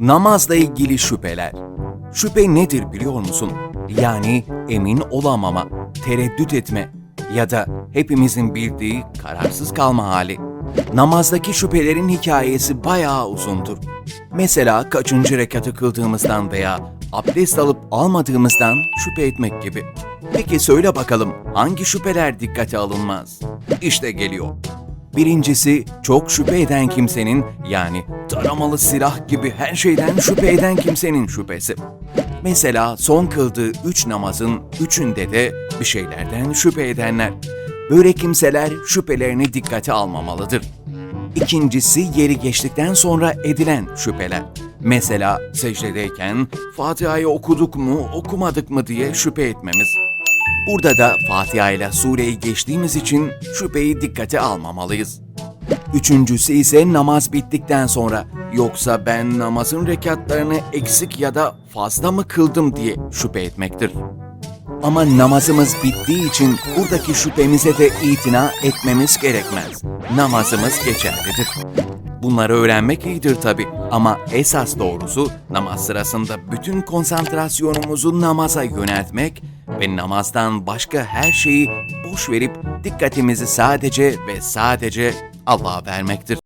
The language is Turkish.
Namazla ilgili şüpheler. Şüphe nedir biliyor musun? Yani emin olamama, tereddüt etme ya da hepimizin bildiği kararsız kalma hali. Namazdaki şüphelerin hikayesi bayağı uzundur. Mesela kaçıncı rekatı kıldığımızdan veya abdest alıp almadığımızdan şüphe etmek gibi. Peki söyle bakalım hangi şüpheler dikkate alınmaz? İşte geliyor. Birincisi çok şüphe eden kimsenin yani taramalı silah gibi her şeyden şüphe eden kimsenin şüphesi. Mesela son kıldığı üç namazın üçünde de bir şeylerden şüphe edenler. Böyle kimseler şüphelerini dikkate almamalıdır. İkincisi yeri geçtikten sonra edilen şüpheler. Mesela secdedeyken Fatiha'yı okuduk mu okumadık mı diye şüphe etmemiz. Burada da Fatiha ile sureyi geçtiğimiz için şüpheyi dikkate almamalıyız. Üçüncüsü ise namaz bittikten sonra yoksa ben namazın rekatlarını eksik ya da fazla mı kıldım diye şüphe etmektir. Ama namazımız bittiği için buradaki şüphemize de itina etmemiz gerekmez. Namazımız geçerlidir. Bunları öğrenmek iyidir tabi ama esas doğrusu namaz sırasında bütün konsantrasyonumuzu namaza yöneltmek ve namazdan başka her şeyi boş verip dikkatimizi sadece ve sadece Allah'a vermektir.